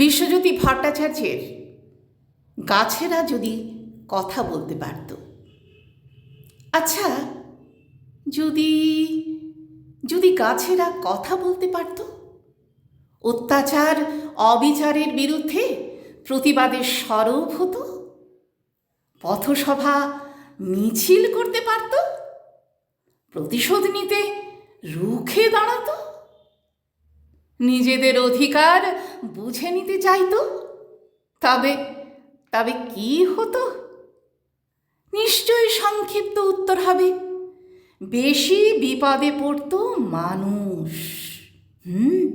বিশ্বজ্যোতি ভট্টাচার্যের গাছেরা যদি কথা বলতে পারত। আচ্ছা যদি যদি গাছেরা কথা বলতে পারত? অত্যাচার, অবিচারের বিরুদ্ধে প্রতিবাদের সরব হতো? পথসভা মিছিল করতে পারত? প্রতিশোধ নিতে রুখে দাঁড়াতো? নিজেদের অধিকার বুঝে নিতে চাইতো তবে তবে কি হতো? নিশ্চয়ই সংক্ষিপ্ত উত্তর হবে। বেশি বিপদে পড়তো মানুষ। হুম,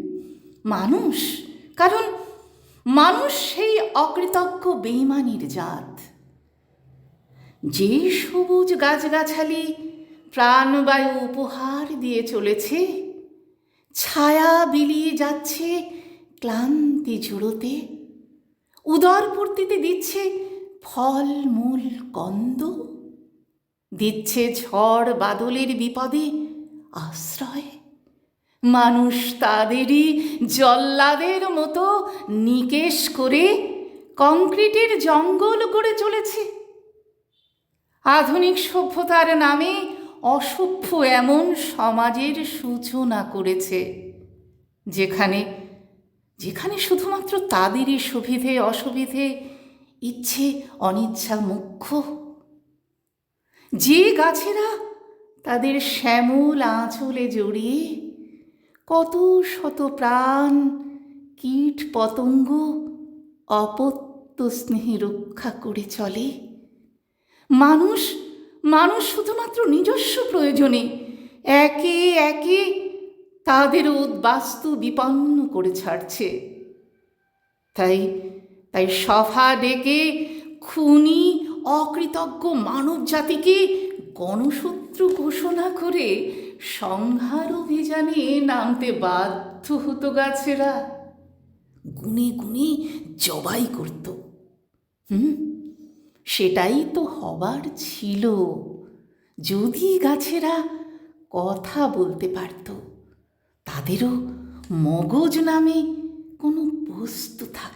মানুষ। কারণ মানুষ সেই অকৃতজ্ঞ বেইমানির জাত। যে সবুজ গাছগাছালি প্রাণবায়ু উপহার দিয়ে চলেছে ছায়া বিলিয়ে যাচ্ছে ক্লান্তি জুড়োতে উদরপূর্তিতে দিচ্ছে ফল মূল কন্দ। দিচ্ছে ঝড় বাদলের বিপদে আশ্রয়। মানুষ তাদেরই জল্লাদের মতো নিকেশ করে কংক্রিটের জঙ্গল করে চলেছে। আধুনিক সভ্যতার নামে অসভ্য এমন সমাজের সূচনা করেছে, যেখানে যেখানে শুধুমাত্র তাদেরই সুবিধে, অসুবিধে, ইচ্ছে অনিচ্ছা মুখ্য। যে গাছেরা তাদের শ্যামল আঁচলে জড়িয়ে কত শত প্রাণ, কীট পতঙ্গ, অপত্য স্নেহে রক্ষা করে চলে। মানুষ মানুষ শুধুমাত্র নিজস্ব প্রয়োজনে একে একে তাদের উদ্বাস্তু বিপন্ন করে ছাড়ছে। তাই তাই সভা ডেকে খুনি অকৃতজ্ঞ মানব জাতিকে গণশত্রু ঘোষণা করে সংহার অভিযানে নামতে বাধ্য হতো গাছেরা। গুনে গুনে জবাই করত। হুম? সেটাই তো হবার ছিল। যদি গাছেরা কথা বলতে পারত, তাদেরও মগজ নামে কোনো বস্তু থাকতো।